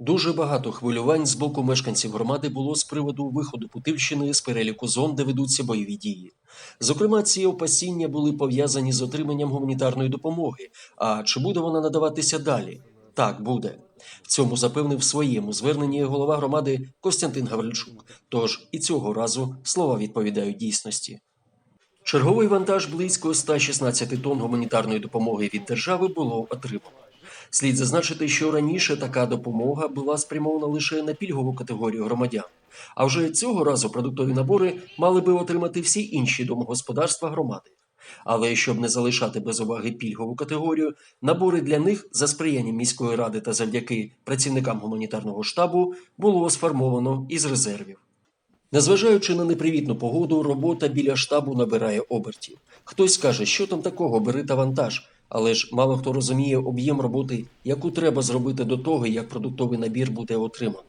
Дуже багато хвилювань з боку мешканців громади було з приводу виходу Путивщини з переліку зон, де ведуться бойові дії. Зокрема, ці опасіння були пов'язані з отриманням гуманітарної допомоги. А чи буде вона надаватися далі? Так, буде. В цьому запевнив своєму зверненні голова громади Костянтин Гаврильчук. Тож і цього разу слова відповідають дійсності. Черговий вантаж близько 116 тонн гуманітарної допомоги від держави було отримано. Слід зазначити, що раніше така допомога була спрямована лише на пільгову категорію громадян. А вже цього разу продуктові набори мали би отримати всі інші домогосподарства громади. Але щоб не залишати без уваги пільгову категорію, набори для них за сприянням міської ради та завдяки працівникам гуманітарного штабу було сформовано із резервів. Незважаючи на непривітну погоду, робота біля штабу набирає обертів. Хтось каже, що там такого, бери та вантаж. Але ж мало хто розуміє об'єм роботи, яку треба зробити до того, як продуктовий набір буде отримано.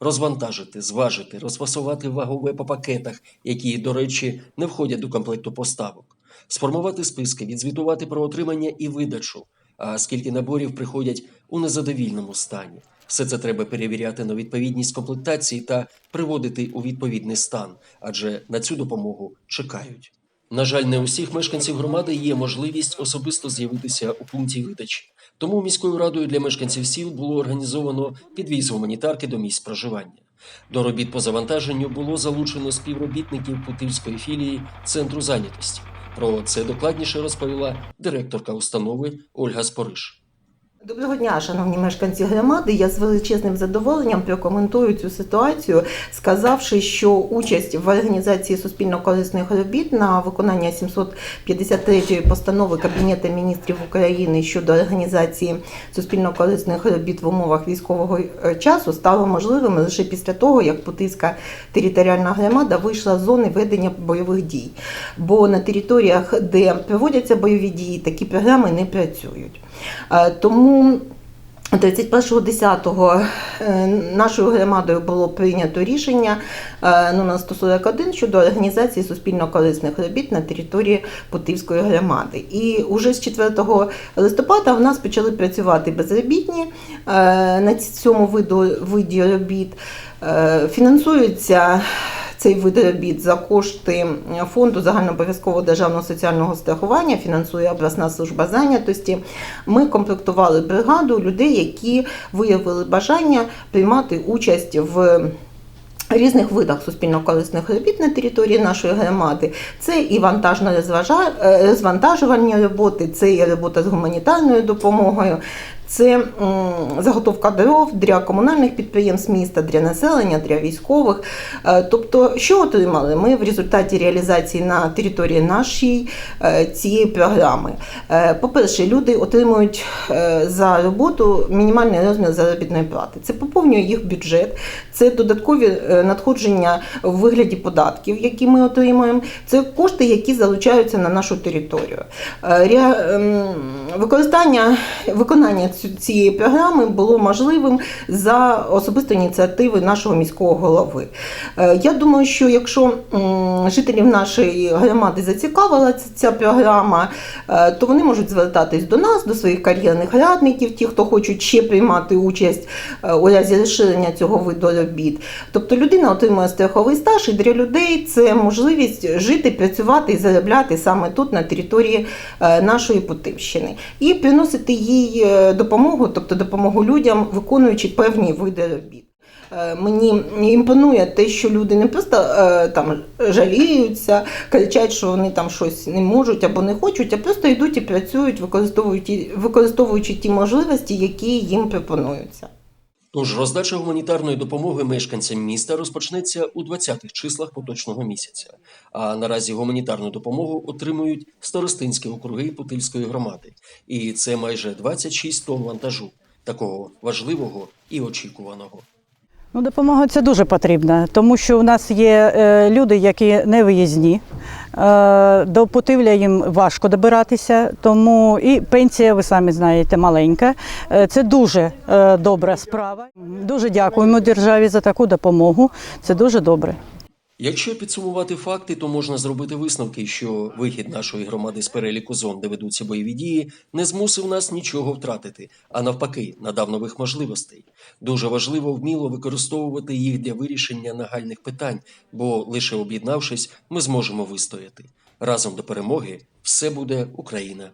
Розвантажити, зважити, розфасувати вагове по пакетах, які, до речі, не входять до комплекту поставок, сформувати списки, відзвітувати про отримання і видачу, а скільки наборів приходять у незадовільному стані. Все це треба перевіряти на відповідність комплектації та приводити у відповідний стан, адже на цю допомогу чекають. На жаль, не усіх мешканців громади є можливість особисто з'явитися у пункті видачі. Тому міською радою для мешканців сіл було організовано підвіз гуманітарки до місць проживання. До робіт по завантаженню було залучено співробітників Путильської філії Центру зайнятості. Про це докладніше розповіла директорка установи Ольга Спориш. Доброго дня, шановні мешканці громади. Я з величезним задоволенням прокоментую цю ситуацію, сказавши, що участь в організації суспільно-корисних робіт на виконання 753 постанови Кабінету міністрів України щодо організації суспільно-корисних робіт в умовах військового е, часу стало можливим лише після того, як Путильська територіальна громада вийшла з зони ведення бойових дій. Бо на територіях, де проводяться бойові дії, такі програми не працюють. Е, Тому 31.10 е, нашою громадою було прийнято рішення е, номер 141 щодо організації суспільно-корисних робіт на території Путивської громади. І уже з 4 листопада в нас почали працювати безробітні е, на цьому виду виді робіт. Фінансуються цей вид робіт за кошти фонду загальнообов'язкового державного соціального страхування, фінансує обласна служба зайнятості. Ми комплектували бригаду людей, які виявили бажання приймати участь в. Різних видах суспільно-корисних робіт на території нашої громади це і вантажно розвантажувальні роботи, це і робота з гуманітарною допомогою, це заготовка дров для комунальних підприємств міста, для населення, для військових. Е, Тобто, що отримали ми в результаті реалізації на території нашій е, цієї програми? Е, По-перше, люди отримують за роботу мінімальний розмір заробітної плати. Це поповнює їх бюджет, це додаткові надходження в вигляді податків, які ми отримуємо. Це кошти, які залучаються на нашу територію. Ем, Використання виконання цієї програми було можливим за особистої ініціативи нашого міського голови. Е, Я думаю, що якщо жителів нашої громади зацікавила ця- програма, е, то вони можуть звертатись до нас, до своїх кар'єрних радників, ті, хто хочуть ще приймати участь е, у разі розширення цього виду робіт. Тобто людина отримує страховий стаж, і для людей це можливість жити, працювати і заробляти саме тут, на території нашої Путивщини, і приносити їй е, допомогу, тобто допомогу людям, виконуючи певні види робіт. Е, Мені імпонує те, що люди не просто е, там жаліються, кричать, що вони там щось не можуть або не хочуть, а просто йдуть і працюють, використовуючи, використовуючи ті можливості, які їм пропонуються. Тож роздача гуманітарної допомоги мешканцям міста розпочнеться у 20-х числах поточного місяця. А наразі гуманітарну допомогу отримують старостинські округи Путильської громади. І це майже 26 тонн вантажу, такого важливого і очікуваного. Ну, допомога це дуже потрібна, тому що у нас є е, люди, які не виїзні. Е, до Путивля їм важко добиратися, тому і пенсія, ви самі знаєте, маленька. Е, це дуже е, добра справа. Дуже дякуємо державі за таку допомогу. Це дуже добре. Якщо підсумувати факти, то можна зробити висновки, що вихід нашої громади з переліку зон, де ведуться бойові дії, не змусив нас нічого втратити, а навпаки, надав нових можливостей. Дуже важливо вміло використовувати їх для вирішення нагальних питань, бо лише об'єднавшись, ми зможемо вистояти. Разом до перемоги все буде Україна.